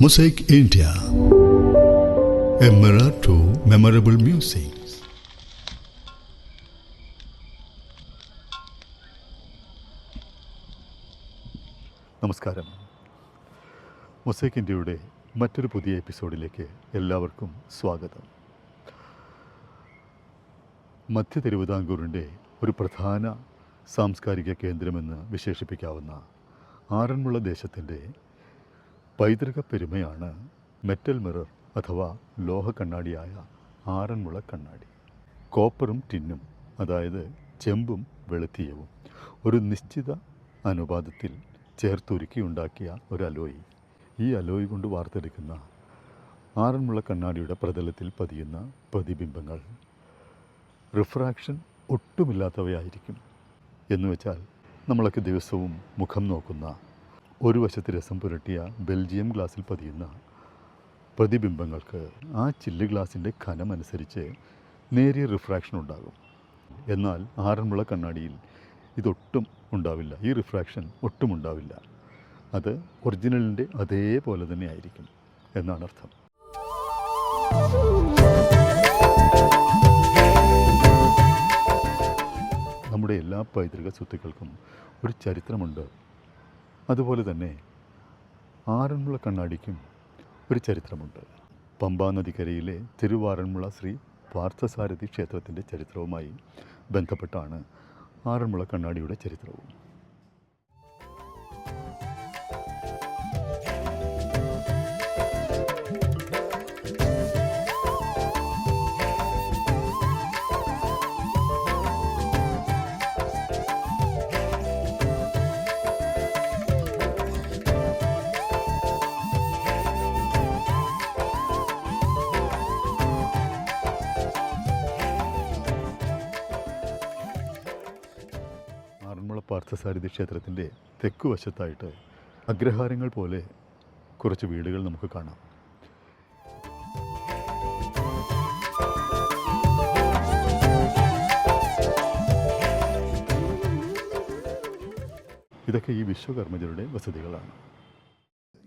Mosaic India. A mirror to memorable music. നമസ്കാരം Mosaic ഇന്ത്യയുടെ മറ്റൊരു പുതിയ എപ്പിസോഡിലേക്ക് എല്ലാവർക്കും സ്വാഗതം മധ്യ തിരുവിതാംകൂറിന്റെ ഒരു പ്രധാന സാംസ്കാരിക കേന്ദ്രമെന്ന് വിശേഷിപ്പിക്കാവുന്ന ആറന്മുള ദേശത്തിന്റെ പൈതൃക പെരുമയാണ് മെറ്റൽ മിറർ അഥവാ ലോഹ കണ്ണാടിയായ ആറന്മുള കണ്ണാടി. കോപ്പറും ടിന്നും അതായത് ചെമ്പും വെളുത്തീയവും ഒരു നിശ്ചിത അനുപാതത്തിൽ ചേർത്തുരുക്കി ഉണ്ടാക്കിയ ഒരു അലോയി. ഈ അലോയി കൊണ്ട് വാർത്തെടുക്കുന്ന ആറന്മുള കണ്ണാടിയുടെ പ്രതലത്തിൽ പതിയുന്ന പ്രതിബിംബങ്ങൾ റിഫ്രാക്ഷൻ ഒട്ടുമില്ലാത്തവയായിരിക്കും. എന്നുവെച്ചാൽ നമ്മളൊക്കെ ദിവസവും മുഖം നോക്കുന്ന ഒരു വശത്ത് രസം പുരട്ടിയ ബെൽജിയം ഗ്ലാസ്സിൽ പതിയുന്ന പ്രതിബിംബങ്ങൾക്ക് ആ ചില്ല് ഗ്ലാസിന്റെ ഖനമനുസരിച്ച് നേരിയ റിഫ്രാക്ഷൻ ഉണ്ടാകും. എന്നാൽ ആറന്മുള കണ്ണാടിയിൽ ഇതൊട്ടും ഉണ്ടാവില്ല. ഈ റിഫ്രാക്ഷൻ ഒട്ടും ഉണ്ടാവില്ല. അത് ഒറിജിനലിന്റെ അതേപോലെ തന്നെ ആയിരിക്കും എന്നാണ് അർത്ഥം. നമ്മുടെ എല്ലാ പൈതൃക സ്വത്തുക്കൾക്കും ഒരു ചരിത്രമുണ്ട്. അതുപോലെ തന്നെ ആറന്മുള കണ്ണാടിക്കും ഒരു ചരിത്രമുണ്ട്. പമ്പാ നദിക്കരയിലെ തിരുവാറന്മുള ശ്രീ പാർത്ഥസാരഥി ക്ഷേത്രത്തിന്റെ ചരിത്രവുമായി ബന്ധപ്പെട്ടാണ് ആറന്മുള കണ്ണാടിയുടെ ചരിത്രവും. പാർത്ഥസാരഥി ക്ഷേത്രത്തിന്റെ തെക്കു വശത്തായിട്ട് അഗ്രഹാരങ്ങൾ പോലെ കുറച്ച് വീടുകൾ നമുക്ക് കാണാം. ഇതൊക്കെ ഈ വിശ്വകർമ്മജരുടെ വസതികളാണ്.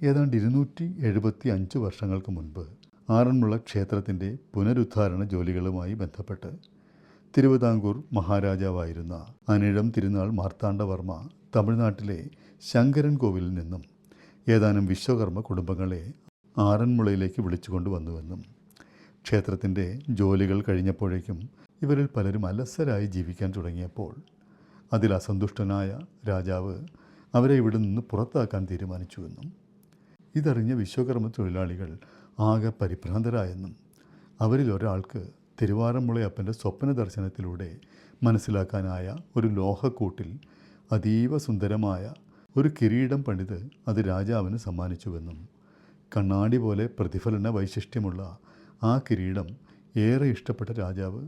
ഏതാണ്ട് ഇരുന്നൂറ്റി എഴുപത്തി അഞ്ച് വർഷങ്ങൾക്ക് മുൻപ് ആറന്മുള ക്ഷേത്രത്തിന്റെ പുനരുദ്ധാരണ ജോലികളുമായി ബന്ധപ്പെട്ട് തിരുവിതാംകൂർ മഹാരാജാവായിരുന്ന അനിഴം തിരുനാൾ മാർത്താണ്ഡവർമ്മ തമിഴ്നാട്ടിലെ ശങ്കരൻ കോവിലിൽ നിന്നും ഏതാനും വിശ്വകർമ്മ കുടുംബങ്ങളെ ആറന്മുളയിലേക്ക് വിളിച്ചുകൊണ്ടുവന്നുവെന്നും ക്ഷേത്രത്തിന്റെ ജോലികൾ കഴിഞ്ഞപ്പോഴേക്കും ഇവരിൽ പലരും അലസരായി ജീവിക്കാൻ തുടങ്ങിയപ്പോൾ അതിൽ അസന്തുഷ്ടനായ രാജാവ് അവരെ ഇവിടെ നിന്ന് പുറത്താക്കാൻ തീരുമാനിച്ചുവെന്നും ഇതറിഞ്ഞ വിശ്വകർമ്മ തൊഴിലാളികൾ ആകെ പരിഭ്രാന്തരായെന്നും അവരിൽ ഒരാൾക്ക് തിരുവാറന്മുളയപ്പന്റെ സ്വപ്ന ദർശനത്തിലൂടെ മനസ്സിലാക്കാനായ ഒരു ലോഹക്കൂട്ടിൽ അതീവ സുന്ദരമായ ഒരു കിരീടം പണിത് അത് രാജാവിന് സമ്മാനിച്ചുവെന്നും കണ്ണാടി പോലെ പ്രതിഫലന വൈശിഷ്ട്യമുള്ള ആ കിരീടം ഏറെ ഇഷ്ടപ്പെട്ട രാജാവ്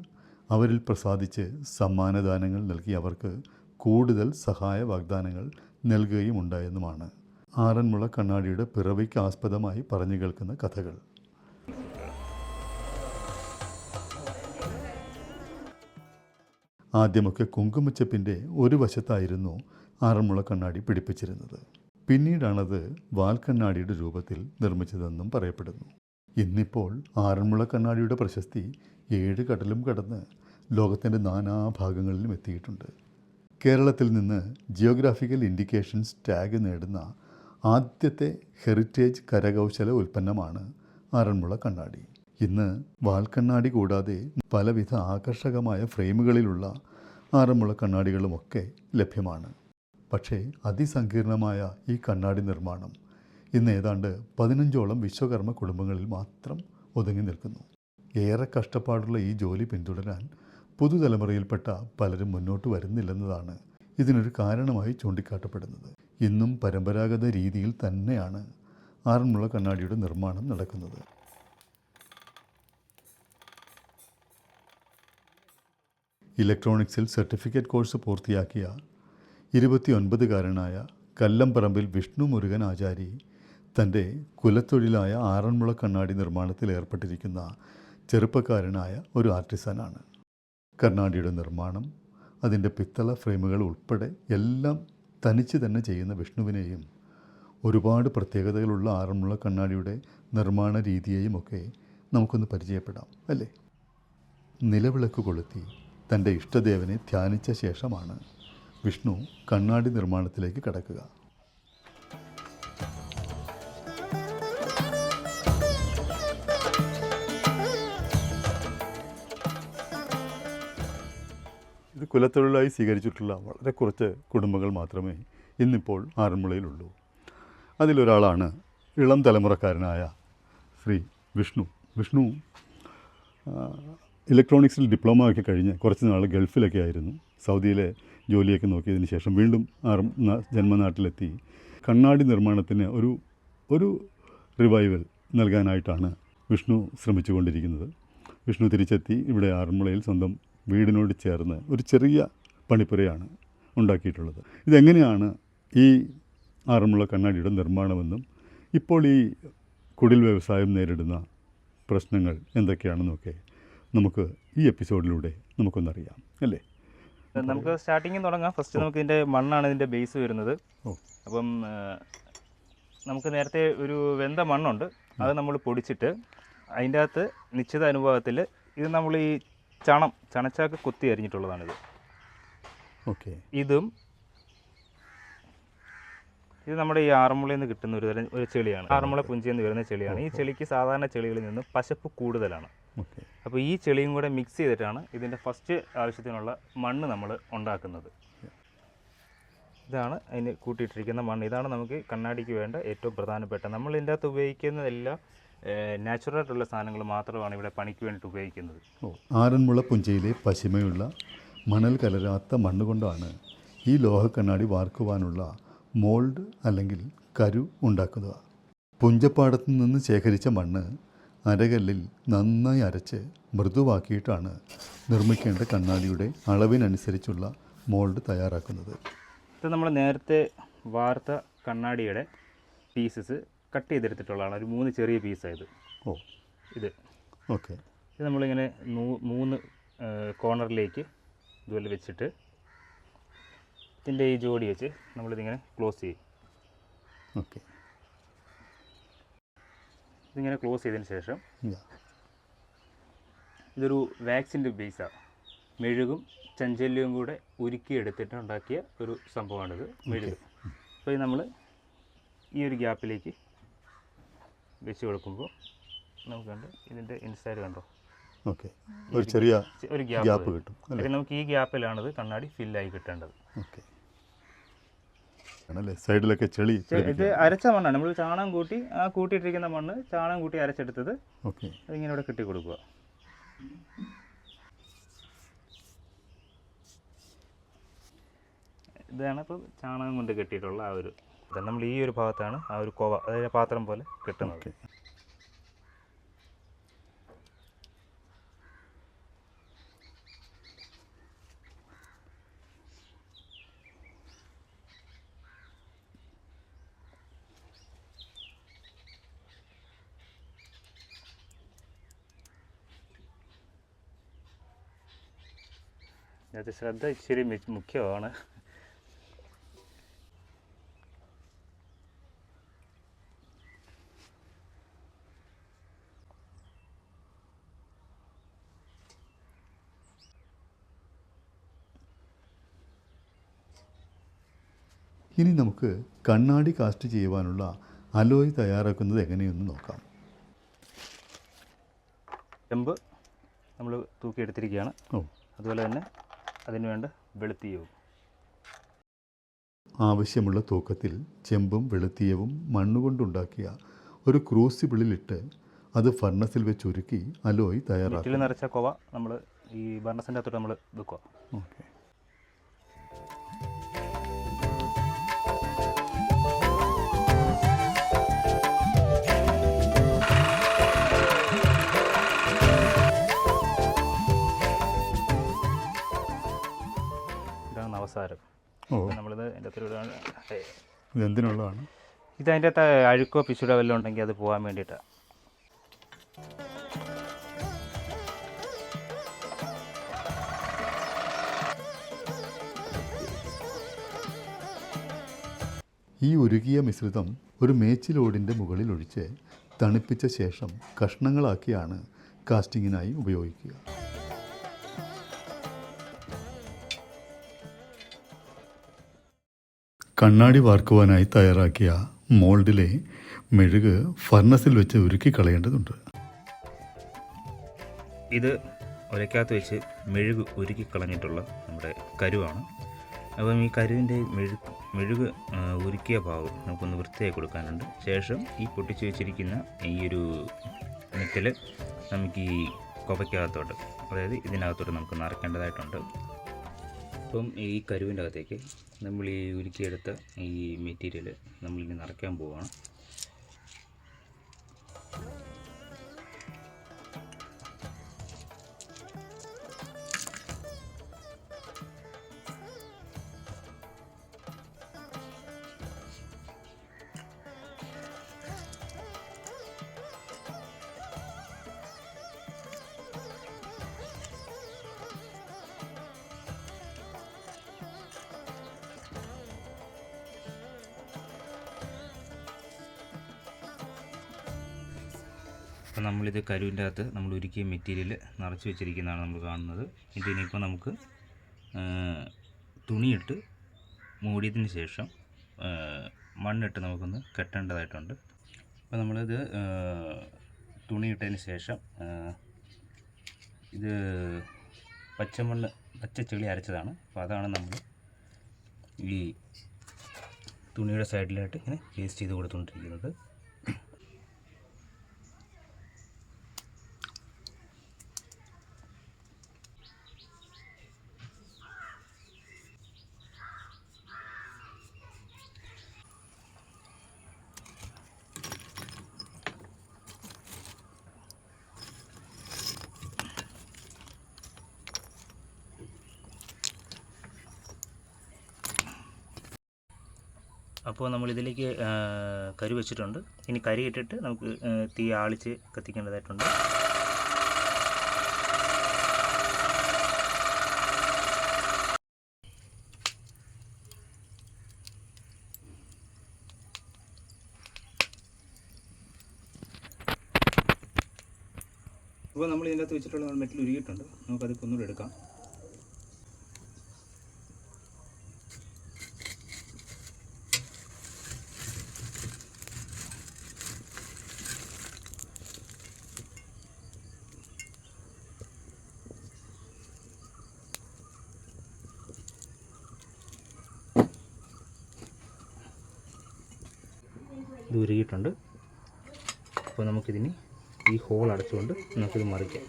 അവരിൽ പ്രസാദിച്ച് സമ്മാനദാനങ്ങൾ നൽകി അവർക്ക് കൂടുതൽ സഹായ വാഗ്ദാനങ്ങൾ നൽകുകയും ഉണ്ടായെന്നുമാണ്. ആറന്മുള കണ്ണാടിയുടെ പിറവിക്ക് ആസ്പദമായി പറഞ്ഞു കേൾക്കുന്ന കഥകൾ. ആദ്യമൊക്കെ കുങ്കുമച്ചപ്പിന്റെ ഒരു വശത്തായിരുന്നു ആറന്മുള കണ്ണാടി പിടിപ്പിച്ചിരുന്നത്. പിന്നീടാണത് വാൽക്കണ്ണാടിയുടെ രൂപത്തിൽ നിർമ്മിച്ചതെന്നും പറയപ്പെടുന്നു. ഇന്നിപ്പോൾ ആറന്മുള കണ്ണാടിയുടെ പ്രശസ്തി ഏഴ് കടലും കടന്ന് ലോകത്തിന്റെ നാനാഭാഗങ്ങളിലും എത്തിയിട്ടുണ്ട്. കേരളത്തിൽ നിന്ന് ജിയോഗ്രാഫിക്കൽ ഇൻഡിക്കേഷൻസ് ടാഗ് നേടുന്ന ആദ്യത്തെ ഹെറിറ്റേജ് കരകൗശല ഉൽപ്പന്നമാണ് ആറന്മുള കണ്ണാടി. ഇന്ന് വാൽക്കണ്ണാടി കൂടാതെ പലവിധ ആകർഷകമായ ഫ്രെയിമുകളിലുള്ള ആറന്മുള കണ്ണാടികളുമൊക്കെ ലഭ്യമാണ്. പക്ഷേ അതിസങ്കീർണമായ ഈ കണ്ണാടി നിർമ്മാണം ഇന്ന് ഏതാണ്ട് പതിനഞ്ചോളം വിശ്വകർമ്മ കുടുംബങ്ങളിൽ മാത്രം ഒതുങ്ങി നിൽക്കുന്നു. ഏറെ കഷ്ടപ്പാടുള്ള ഈ ജോലി പിന്തുടരാൻ പുതുതലമുറയിൽപ്പെട്ട പലരും മുന്നോട്ട് വരുന്നില്ലെന്നതാണ് ഇതിനൊരു കാരണമായി ചൂണ്ടിക്കാട്ടപ്പെടുന്നത്. ഇന്നും പരമ്പരാഗത രീതിയിൽ തന്നെയാണ് ആറന്മുള കണ്ണാടിയുടെ നിർമ്മാണം നടക്കുന്നത്. ഇലക്ട്രോണിക്സിൽ സർട്ടിഫിക്കറ്റ് കോഴ്സ് പൂർത്തിയാക്കിയ ഇരുപത്തിയൊൻപതുകാരനായ കല്ലംപറമ്പിൽ വിഷ്ണു മുരുകൻ ആചാരി തന്റെ കുലത്തൊഴിലായ ആറന്മുള കണ്ണാടി നിർമ്മാണത്തിൽ ഏർപ്പെട്ടിരിക്കുന്ന ചെറുപ്പക്കാരനായ ഒരു ആർട്ടിസനാണ്. കണ്ണാടിയുടെ നിർമ്മാണം അതിന്റെ പിത്തള ഫ്രെയിമുകൾ ഉൾപ്പെടെ എല്ലാം തനിച്ച് തന്നെ ചെയ്യുന്ന വിഷ്ണുവിനെയും ഒരുപാട് പ്രത്യേകതകളുള്ള ആറന്മുള കണ്ണാടിയുടെ നിർമ്മാണ രീതിയെയും ഒക്കെ നമുക്കൊന്ന് പരിചയപ്പെടാം അല്ലേ? നിലവിളക്ക് കൊളുത്തി തന്റെ ഇഷ്ടദേവനെ ധ്യാനിച്ച ശേഷമാണ് വിഷ്ണു കണ്ണാടി നിർമ്മാണത്തിലേക്ക് കടക്കുക. ഇത് കുലത്തൊഴിലായി സ്വീകരിച്ചിട്ടുള്ള വളരെ കുറച്ച് കുടുംബങ്ങൾ മാത്രമേ ഇന്നിപ്പോൾ ആറന്മുളയിലുള്ളൂ. അതിലൊരാളാണ് ഇളം തലമുറക്കാരനായ ശ്രീ വിഷ്ണു. വിഷ്ണു ഇലക്ട്രോണിക്സിൽ ഡിപ്ലോമ ഒക്കെ കഴിഞ്ഞ് കുറച്ച് നാൾ ഗൾഫിലൊക്കെ ആയിരുന്നു. സൗദിയിലെ ജോലിയൊക്കെ നോക്കിയതിന് ശേഷം വീണ്ടും ജന്മനാട്ടിലെത്തി. കണ്ണാടി നിർമ്മാണത്തിന് ഒരു ഒരു റിവൈവൽ നൽകാനായിട്ടാണ് വിഷ്ണു ശ്രമിച്ചുകൊണ്ടിരിക്കുന്നത്. വിഷ്ണു തിരിച്ചെത്തി ഇവിടെ ആറന്മുളയിൽ സ്വന്തം വീടിനോട് ചേർന്ന് ഒരു ചെറിയ പണിപ്പുരയാണ് ഉണ്ടാക്കിയിട്ടുള്ളത്. ഇതെങ്ങനെയാണ് ഈ ആറന്മുള കണ്ണാടിയുടെ നിർമ്മാണമെന്നും ഇപ്പോൾ ഈ കുടിൽ വ്യവസായം നേരിടുന്ന പ്രശ്നങ്ങൾ എന്തൊക്കെയാണെന്നൊക്കെ നമുക്ക് ഈ എപ്പിസോഡിലൂടെ നമുക്കൊന്നറിയാം അല്ലേ? നമുക്ക് സ്റ്റാർട്ടിങ്ങിൽ തുടങ്ങാം. ഫസ്റ്റ് നമുക്ക് ഇതിന്റെ മണ്ണാണ് ഇതിന്റെ ബേസ് വരുന്നത്. അപ്പം നമുക്ക് നേരത്തെ ഒരു വെന്ത മണ്ണുണ്ട്. അത് നമ്മൾ പൊടിച്ചിട്ട് അതിന്റെ അകത്ത് നിശ്ചിത അനുഭവത്തിൽ ഇത് നമ്മൾ ഈ ചണം ചണച്ചാക്ക് കുത്തി അരിഞ്ഞിട്ടുള്ളതാണിത്. ഓക്കെ. ഇതും ഇത് നമ്മുടെ ഈ ആറന്മുളയിൽ നിന്ന് കിട്ടുന്ന ഒരു തരം ഒരു ചെളിയാണ്. ആറന്മുള. പുഞ്ചിന്ന് നിന്ന് വരുന്ന ചെളിയാണ്. ഈ ചെളിക്ക് സാധാരണ ചെളികളിൽ നിന്ന് പശപ്പ് കൂടുതലാണ്. ഓക്കെ. അപ്പോൾ ഈ ചെളിയും കൂടെ മിക്സ് ചെയ്തിട്ടാണ് ഇതിന്റെ ഫസ്റ്റ് ആവശ്യത്തിനുള്ള മണ്ണ് നമ്മൾ ഉണ്ടാക്കുന്നത്. ഇതാണ് അതിന് കൂട്ടിയിട്ടിരിക്കുന്ന മണ്ണ്. ഇതാണ് നമുക്ക് കണ്ണാടിക്ക് വേണ്ട ഏറ്റവും പ്രധാനപ്പെട്ട. നമ്മൾ ഇതിന്റെ അകത്ത് ഉപയോഗിക്കുന്നതെല്ലാം നാച്ചുറൽ ആയിട്ടുള്ള സാധനങ്ങൾ മാത്രമാണ് ഇവിടെ പണിക്ക് വേണ്ടിയിട്ട് ഉപയോഗിക്കുന്നത്. ആറന്മുള പുഞ്ചയിലെ പശിമയുള്ള മണൽ കലരാത്ത മണ്ണ് കൊണ്ടാണ് ഈ ലോഹക്കണ്ണാടി വാർക്കുവാനുള്ള മോൾഡ് അല്ലെങ്കിൽ കരു ഉണ്ടാക്കുക. പുഞ്ചപ്പാടത്തു നിന്ന് ശേഖരിച്ച മണ്ണ് അരകല്ലിൽ നന്നായി അരച്ച് മൃദുവാക്കിയിട്ടാണ് നിർമ്മിക്കേണ്ട കണ്ണാടിയുടെ അളവിനനുസരിച്ചുള്ള മോൾഡ് തയ്യാറാക്കുന്നത്. ഇത് നമ്മൾ നേരത്തെ വാർത്ത കണ്ണാടിയുടെ പീസസ് കട്ട് ചെയ്തെടുത്തിട്ടുള്ളതാണ്. ഒരു മൂന്ന് ചെറിയ പീസായത് ഓ. ഇത്. ഓക്കെ. ഇത് നമ്മളിങ്ങനെ മൂന്ന് കോർണറിലേക്ക് ഇതുപോലെ വെച്ചിട്ട് ഇതിന്റെ ഈ ജോഡി വെച്ച് നമ്മളിതിങ്ങനെ ക്ലോസ് ചെയ്യും. ഓക്കെ. ഇതിങ്ങനെ ക്ലോസ് ചെയ്തതിന് ശേഷം ഇതൊരു വാക്സിന്റെ ബേസാണ്. മെഴുകും ചഞ്ചല്യവും കൂടെ ഉരുക്കിയെടുത്തിട്ട് ഉണ്ടാക്കിയ ഒരു സംഭവമാണിത് മെഴുക്. അപ്പോൾ ഇത് നമ്മൾ ഈ ഒരു ഗ്യാപ്പിലേക്ക് വെച്ച് കൊടുക്കുമ്പോൾ നമുക്ക് കണ്ട് ഇതിന്റെ ഇൻസൈഡ് കണ്ടോ? ഓക്കെ. ഒരു ചെറിയ ഒരു ഗ്യാപ്പ് കിട്ടും നമുക്ക് ഈ ഗ്യാപ്പിലാണിത് കണ്ണാടി ഫില്ലായി കിട്ടേണ്ടത്. ഓക്കെ. ആണല്ലേ? സൈഡിലൊക്കെ ചെളി ഇത് അരച്ച മണ്ണാണ്. നമ്മൾ ചാണകം കൂട്ടി ആ കൂട്ടിയിട്ടിരിക്കുന്ന മണ്ണ് ചാണകം കൂട്ടി അരച്ചെടുത്തത് ഓക്കെ. അതിങ്ങനെ ഇവിടെ കെട്ടി കൊടുക്കുക ഇതാണ് ഇപ്പോൾ ചാണകം കൊണ്ട് കെട്ടിയിട്ടുള്ള ആ ഒരു നമ്മൾ ഈ ഒരു ഭാഗത്താണ് ആ ഒരു കോവ അതായത് പാത്രം പോലെ കെട്ടുന്നത്. ഓക്കെ അത് ശ്രദ്ധ ഇച്ചിരി മുഖ്യമാണ്. ഇനി നമുക്ക് കണ്ണാടി കാസ്റ്റ് ചെയ്യുവാനുള്ള അലോയ് തയ്യാറാക്കുന്നത് എങ്ങനെയെന്ന് നോക്കാം. ചെമ്പ് നമ്മൾ തൂക്കിയെടുത്തിരിക്കുകയാണ്. ഓ. അതുപോലെ തന്നെ അതിന് വെളുത്തീയവും. ആവശ്യമുള്ള തൂക്കത്തിൽ ചെമ്പും വെളുത്തീയവും മണ്ണുകൊണ്ടുണ്ടാക്കിയ ഒരു ക്രൂസിബിളിലിട്ട് അത് ഫർണസിൽ വെച്ച് ഉരുക്കി അലോയ് തയ്യാറാക്കി. നിറച്ച കോവ നമ്മൾ ഈ ബർണസിന്റെ അകത്തോട്ട് നമ്മൾ വെക്കുക. ഓക്കെ. ഓ. നമ്മളിത് അതിന്റെ അത്ര ഇതെന്തിനുള്ളതാണ്? ഇത് അതിന്റെ അകത്ത് അഴുക്കോ പിശുടോ വല്ലതും ഉണ്ടെങ്കിൽ അത് പോകാൻ വേണ്ടിയിട്ടാണ് ഈ ഉരുകിയ മിശ്രിതം ഒരു മേച്ചിലോടിന്റെ മുകളിൽ ഒഴിച്ച് തണുപ്പിച്ച ശേഷം കഷ്ണങ്ങളാക്കിയാണ് കാസ്റ്റിങ്ങിനായി ഉപയോഗിക്കുക. കണ്ണാടി വാർക്കുവാനായി തയ്യാറാക്കിയ മോൾഡിലെ മെഴുക് ഫർണസിൽ വെച്ച് ഉരുക്കി കളയേണ്ടതുണ്ട്. ഇത് ഒരക്കകത്ത് വെച്ച് മെഴുക് ഉരുക്കി കളഞ്ഞിട്ടുള്ള നമ്മുടെ കരുവാണ്. അപ്പം ഈ കരുവിന്റെ മെഴുക് മെഴുക് ഉരുക്കിയ ഭാഗം നമുക്കൊന്ന് വൃത്തിയായി കൊടുക്കാനുണ്ട്. ശേഷം ഈ പൊട്ടിച്ച് വെച്ചിരിക്കുന്ന ഈ ഒരു നെറ്റിൽ നമുക്ക് ഈ കൊവയ്ക്കകത്തോട്ട് അതായത് ഇതിനകത്തോട്ട് നമുക്ക് നിറയ്ക്കേണ്ടതായിട്ടുണ്ട് അപ്പം ഈ കരുവിന്റെ അകത്തേക്ക് നമ്മൾ ഈ ഉരുക്കിയെടുത്ത ഈ മെറ്റീരിയൽ നമ്മളിനി നിറയ്ക്കാൻ പോവുകയാണ് അപ്പോൾ നമ്മളിത് കരുവിന്റെ അകത്ത് നമ്മൾ ഉരുക്കിയ മെറ്റീരിയൽ നിറച്ച് വെച്ചിരിക്കുന്നതാണ് നമ്മൾ കാണുന്നത്. ഇത് ഇനിയിപ്പോൾ നമുക്ക് തുണിയിട്ട് മൂടിയതിന് ശേഷം മണ്ണിട്ട് നമുക്കൊന്ന് കെട്ടേണ്ടതായിട്ടുണ്ട്. അപ്പോൾ നമ്മളിത് തുണിയിട്ടതിന് ശേഷം ഇത് പച്ചമണ്ണ് പച്ചച്ചെളി അരച്ചതാണ്. അപ്പോൾ അതാണ് നമ്മൾ ഈ തുണിയുടെ സൈഡിലായിട്ട് ഇങ്ങനെ പേസ്റ്റ് ചെയ്ത് കൊടുത്തുകൊണ്ടിരിക്കുന്നത്. അപ്പോൾ നമ്മൾ ഇതിലേക്ക് കരി വെച്ചിട്ടുണ്ട്. ഇനി കരി ഇട്ടിട്ട് നമുക്ക് തീ ആളിച്ച് കത്തിക്കേണ്ടതായിട്ടുണ്ട്. അപ്പോൾ നമ്മൾ ഇതിന്റെ അകത്ത് വെച്ചിട്ടുള്ള മെറ്റൽ ഉരുകിയിട്ടുണ്ട്. നമുക്കത് കൊന്നുകൂടെ എടുക്കാം. ഇത് ഉരുകിയിട്ടുണ്ട്. അപ്പോൾ നമുക്കിതിന് ഈ ഹോൾ അടച്ചുകൊണ്ട് നമുക്കിത് മറിക്കാം.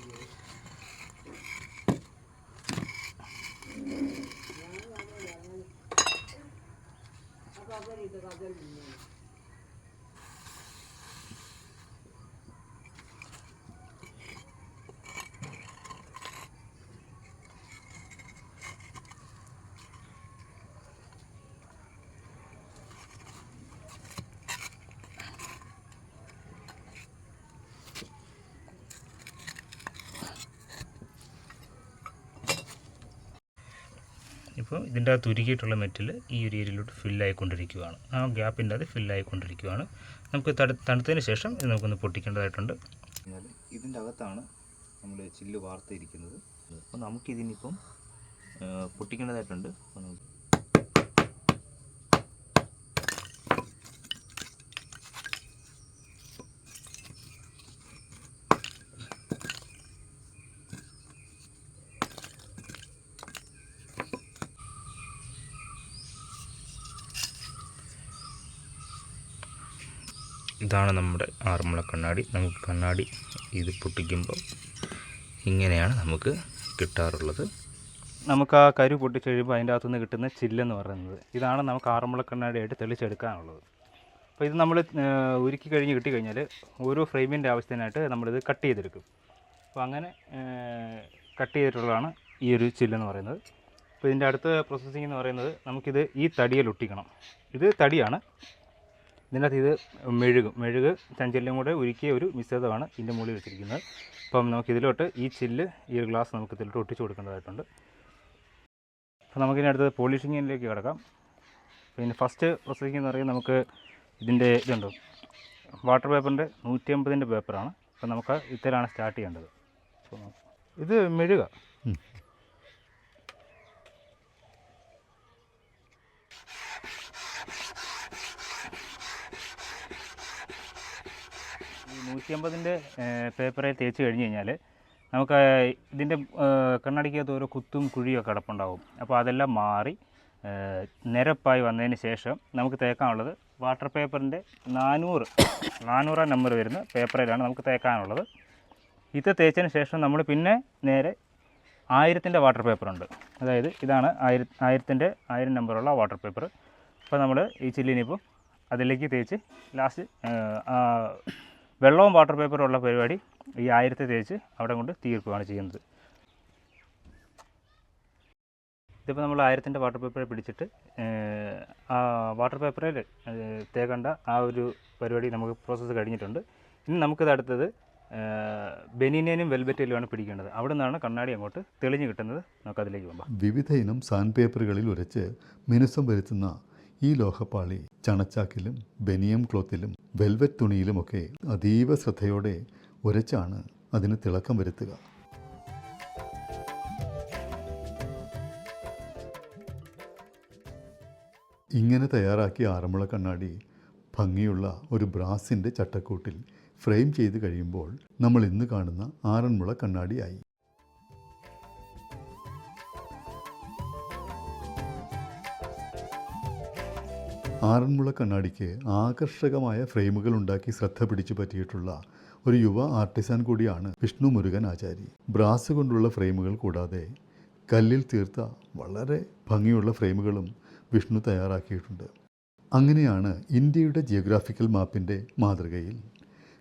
ഇപ്പോൾ ഇതിന്റെ അകത്ത് ഉരുകിയിട്ടുള്ള മെറ്റൽ ഈ ഒരു ഏരിയയിലോട്ട് ഫില്ലായിക്കൊണ്ടിരിക്കുകയാണ്. ആ ഗ്യാപ്പിന്റെ അത് ഫില്ലായിക്കൊണ്ടിരിക്കുകയാണ്. നമുക്ക് തടു തണുത്തതിന് ശേഷം ഇത് നമുക്കൊന്ന് പൊട്ടിക്കേണ്ടതായിട്ടുണ്ട്. ഇതിന്റെ അകത്താണ് നമ്മൾ ചില്ല് വാർത്തിരിക്കുന്നത്. അപ്പോൾ നമുക്കിതിനിപ്പം പൊട്ടിക്കേണ്ടതായിട്ടുണ്ട്. അപ്പോൾ നമുക്ക് ഇതാണ് നമ്മുടെ ആറന്മുള കണ്ണാടി. നമുക്ക് കണ്ണാടി ഇത് പൊട്ടിക്കുമ്പോൾ ഇങ്ങനെയാണ് നമുക്ക് കിട്ടാറുള്ളത്. നമുക്ക് ആ കരു പൊട്ടിച്ച് കഴിയുമ്പോൾ അതിന്റെ അകത്തുനിന്ന് കിട്ടുന്ന ചില്ലെന്ന് പറയുന്നത്. ഇതാണ് നമുക്ക് ആറന്മുള കണ്ണാടിയായിട്ട് തെളിച്ചെടുക്കാനുള്ളത്. അപ്പോൾ ഇത് നമ്മൾ ഉരുക്കി കഴിഞ്ഞ് കിട്ടിക്കഴിഞ്ഞാൽ ഓരോ ഫ്രെയിമിന്റെ ആവശ്യത്തിനായിട്ട് നമ്മളിത് കട്ട് ചെയ്തെടുക്കും. അപ്പോൾ അങ്ങനെ കട്ട് ചെയ്തിട്ടുള്ളതാണ് ഈ ഒരു ചില്ലെന്ന് പറയുന്നത്. അപ്പോൾ ഇതിന്റെ അടുത്ത പ്രോസസ്സിംഗ് എന്ന് പറയുന്നത് നമുക്കിത് ഈ തടിയിൽ ഒട്ടിക്കണം. ഇത് തടിയാണ്. ഇതിനകത്ത് ഇത് മെഴുകും. മെഴുക് ചഞ്ചല്യം കൂടെ ഒരുക്കിയ ഒരു മിശ്രിതമാണ് ഇതിന്റെ മുകളിൽ വെച്ചിരിക്കുന്നത്. അപ്പം നമുക്ക് ഇതിലോട്ട് ഈ ചില്ല് ഈ ഒരു ഗ്ലാസ് നമുക്ക് ഇതിലോട്ട് ഒട്ടിച്ച് കൊടുക്കേണ്ടതായിട്ടുണ്ട്. അപ്പോൾ നമുക്കിനി അടുത്തത് പോളിഷിങ്ങിലേക്ക് കിടക്കാം. പിന്നെ ഫസ്റ്റ് പ്രോസസ്സിംഗ് എന്ന് പറയുന്നത് നമുക്ക് ഇതിന്റെ ഇതുണ്ട്. വാട്ടർ പേപ്പറിന്റെ നൂറ്റി അമ്പതിന്റെ പേപ്പറാണ് അപ്പോൾ നമുക്ക് ഇത്തരമാണ് സ്റ്റാർട്ട് ചെയ്യേണ്ടത്. ഇത് മെഴുക. നൂറ്റി അമ്പതിന്റെ പേപ്പറെ തേച്ച് കഴിഞ്ഞ് കഴിഞ്ഞാൽ നമുക്ക് ഇതിന്റെ കണ്ണടിക്കകത്ത് ഓരോ കുത്തും കുഴിയൊക്കെ കിടപ്പുണ്ടാവും. അപ്പോൾ അതെല്ലാം മാറി നിരപ്പായി വന്നതിന് ശേഷം നമുക്ക് തേക്കാനുള്ളത് വാട്ടർ പേപ്പറിന്റെ നാനൂറ് നാനൂറാം നമ്പർ വരുന്ന പേപ്പറിലാണ് നമുക്ക് തേക്കാനുള്ളത്. ഇത് തേച്ചതിന് ശേഷം നമ്മൾ പിന്നെ നേരെ ആയിരത്തിന്റെ വാട്ടർ പേപ്പറുണ്ട്. അതായത് ഇതാണ് ആയിര ആയിരത്തിന്റെ ആയിരം നമ്പറുള്ള വാട്ടർ പേപ്പർ. അപ്പോൾ നമ്മൾ ഈ ചില്ലിനിപ്പോൾ അതിലേക്ക് തേച്ച് ലാസ്റ്റ് വെള്ളവും വാട്ടർ പേപ്പറും ഉള്ള പരിപാടി ഈ ആയിരത്തെ തേച്ച് അവിടെ കൊണ്ട് തീർക്കുകയാണ് ചെയ്യുന്നത്. ഇതിപ്പോൾ നമ്മൾ ആയിരത്തിന്റെ വാട്ടർ പേപ്പറെ പിടിച്ചിട്ട് ആ വാട്ടർ പേപ്പറിൽ തേക്കേണ്ട ആ ഒരു പരിപാടി നമുക്ക് പ്രോസസ്സ് കഴിഞ്ഞിട്ടുണ്ട്. ഇനി നമുക്കിത് അടുത്തത് ബെനീനേനും വെൽബെറ്റേലുമാണ് പിടിക്കേണ്ടത്. അവിടെ നിന്നാണ് കണ്ണാടി അങ്ങോട്ട് തെളിഞ്ഞു കിട്ടുന്നത്. നമുക്ക് അതിലേക്ക് പോകാം. വിവിധ ഇനം സാൻഡ് പേപ്പറുകളിൽ ഉരച്ച് മിനുസം വരുത്തുന്ന ഈ ലോഹപ്പാളി ചണച്ചാക്കിലും ബനിയം ക്ലോത്തിലും വെൽവെറ്റ് തുണിയിലുമൊക്കെ അതീവ ശ്രദ്ധയോടെ ഉരച്ചാണ് അതിന് തിളക്കം വരുത്തുക. ഇങ്ങനെ തയ്യാറാക്കിയ ആറന്മുള കണ്ണാടി ഭംഗിയുള്ള ഒരു ബ്രാസിന്റെ ചട്ടക്കൂട്ടിൽ ഫ്രെയിം ചെയ്ത് കഴിയുമ്പോൾ നമ്മൾ ഇന്ന് കാണുന്ന ആറന്മുള കണ്ണാടിയായി. ആറന്മുള കണ്ണാടിക്ക് ആകർഷകമായ ഫ്രെയിമുകൾ ഉണ്ടാക്കി ശ്രദ്ധ പിടിച്ചു പറ്റിയിട്ടുള്ള ഒരു യുവ ആർട്ടിസാൻ കൂടിയാണ് വിഷ്ണു മുരുകൻ ആചാരി. ബ്രാസ് കൊണ്ടുള്ള ഫ്രെയിമുകൾ കൂടാതെ കല്ലിൽ തീർത്ത വളരെ ഭംഗിയുള്ള ഫ്രെയിമുകളും വിഷ്ണു തയ്യാറാക്കിയിട്ടുണ്ട്. അങ്ങനെയാണ് ഇന്ത്യയുടെ ജിയോഗ്രാഫിക്കൽ മാപ്പിന്റെ മാതൃകയിൽ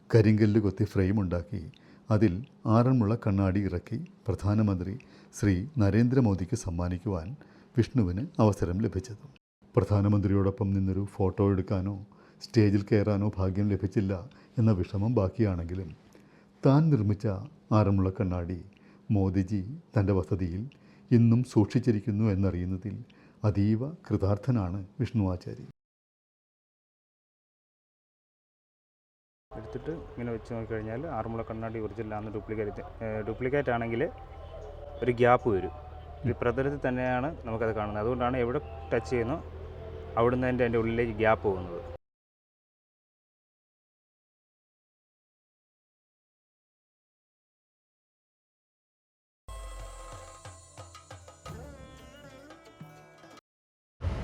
കരിങ്കല്ല് കൊത്തി ഫ്രെയിം ഉണ്ടാക്കി അതിൽ ആറന്മുള കണ്ണാടി ഇറക്കി പ്രധാനമന്ത്രി ശ്രീ നരേന്ദ്രമോദിക്ക് സമ്മാനിക്കുവാൻ വിഷ്ണുവിന് അവസരം ലഭിച്ചത്. പ്രധാനമന്ത്രിയോടൊപ്പം നിന്നൊരു ഫോട്ടോ എടുക്കാനോ സ്റ്റേജിൽ കയറാനോ ഭാഗ്യം ലഭിച്ചില്ല എന്ന വിഷമം ബാക്കിയാണെങ്കിലും താൻ നിർമ്മിച്ച ആറന്മുള കണ്ണാടി മോദിജി തന്റെ വസതിയിൽ ഇന്നും സൂക്ഷിച്ചിരിക്കുന്നു എന്നറിയുന്നതിൽ അതീവ കൃതാർത്ഥനാണ് വിഷ്ണു ആചാരി എടുത്തിട്ട് ഇങ്ങനെ വെച്ച് നോക്കിക്കഴിഞ്ഞാൽ ആറന്മുള കണ്ണാടി ഒറിജിനലാണെന്ന് ഡ്യൂപ്ലിക്കേറ്റ്. ഡ്യൂപ്ലിക്കേറ്റ് ആണെങ്കിൽ ഒരു ഗ്യാപ്പ് വരും. ഇത് പ്രതലത്തിൽ തന്നെയാണ് നമുക്കത് കാണുന്നത്. അതുകൊണ്ടാണ് എവിടെ ടച്ച് ചെയ്യുന്നോ അവിടുന്ന് അതിന്റെ ഉള്ളിലേക്ക് ഗ്യാപ്പ് പോകുന്നത്.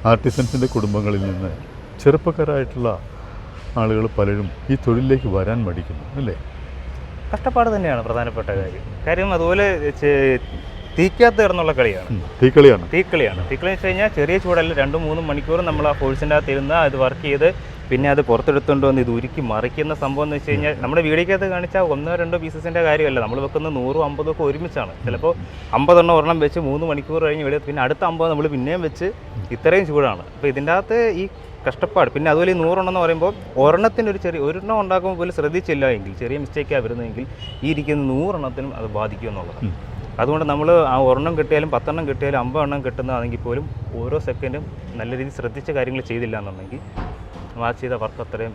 ആർട്ടിസൻസിന്റെ കുടുംബങ്ങളിൽ നിന്ന് ചെറുപ്പക്കാരായിട്ടുള്ള ആളുകൾ പലരും ഈ തൊഴിലിലേക്ക് വരാൻ മടിക്കുന്നു അല്ലേ? കഷ്ടപ്പാട് തന്നെയാണ് പ്രധാനപ്പെട്ട കാര്യം. കാര്യം അതുപോലെ തീക്കകത്ത് കിടന്നുള്ള കളിയാണ്. തീക്കളിയാണ്. തീക്കളിയാണ്. തീക്കളി വെച്ച് കഴിഞ്ഞാൽ ചെറിയ ചൂടല്ല രണ്ടും മൂന്നും മണിക്കൂർ നമ്മൾ ആ ഫോഴ്സിന്റെ അകത്ത് ഇരുന്ന് അത് വർക്ക് ചെയ്ത് പിന്നെ അത് പുറത്തെടുത്തുകൊണ്ട് വന്ന് ഇത് ഉരുക്കി മറിക്കുന്ന സംഭവം എന്ന് വെച്ച് കഴിഞ്ഞാൽ നമ്മുടെ വീടിക്കകത്ത് കാണിച്ചാൽ ഒന്നോ രണ്ടോ പീസസിന്റെ കാര്യമല്ല. നമ്മൾ വെക്കുന്ന നൂറും അമ്പതും ഒക്കെ ഒരുമിച്ചാണ്. ചിലപ്പോൾ അമ്പതെണ്ണം ഒരെണ്ണം വെച്ച് മൂന്ന് മണിക്കൂർ കഴിഞ്ഞ് വെളിയത്ത് പിന്നെ അടുത്ത അമ്പത് നമ്മൾ പിന്നെയും വെച്ച് ഇത്രയും ചൂടാണ്. അപ്പോൾ ഇതിന്റെ അകത്ത് ഈ കഷ്ടപ്പാട് പിന്നെ അതുപോലെ ഈ നൂറെണ്ണം എന്ന് പറയുമ്പോൾ ഒരെണ്ണത്തിന് ഒരു ചെറിയ ഒരെണ്ണം ഉണ്ടാക്കുമ്പോൾ പോലും ശ്രദ്ധിച്ചില്ല എങ്കിൽ ചെറിയ മിസ്റ്റേക്കാണ് വരുന്നതെങ്കിൽ ഈ ഇരിക്കുന്ന നൂറെണ്ണത്തിനും അത് ബാധിക്കും എന്നുള്ളത് അതുകൊണ്ട് നമ്മൾ ആ ഒരെണ്ണം കിട്ടിയാലും പത്തെണ്ണം കിട്ടിയാലും അമ്പതെണ്ണം കിട്ടുന്നതാണെങ്കിൽ പോലും ഓരോ സെക്കൻഡും നല്ല രീതിയിൽ ശ്രദ്ധിച്ച കാര്യങ്ങൾ ചെയ്തില്ല എന്നുണ്ടെങ്കിൽ ആ ചെയ്ത വർക്ക് അത്രയും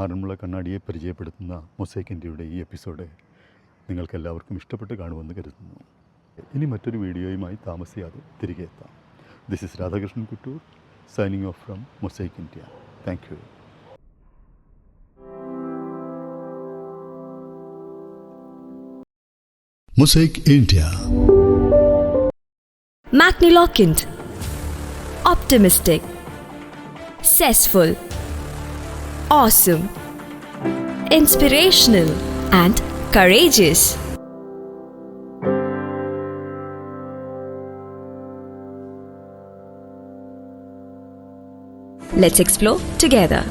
ആറന്മുള കണ്ണാടിയെ പരിചയപ്പെടുത്തുന്ന മൊസൈക്ക് ഇന്ത്യയുടെ ഈ എപ്പിസോഡ് നിങ്ങൾക്ക് എല്ലാവർക്കും ഇഷ്ടപ്പെട്ട് കാണുമെന്ന് കരുതുന്നു. ഇനി മറ്റൊരു വീഡിയോയുമായി താമസിയാതെ തിരികെ എത്താം. This is Radhakrishnan Kuttoor signing off from Mosaic India thank you Mosaic India. Macniloquent. Optimistic. Zestful. Awesome. Inspirational. And courageous. Let's explore together.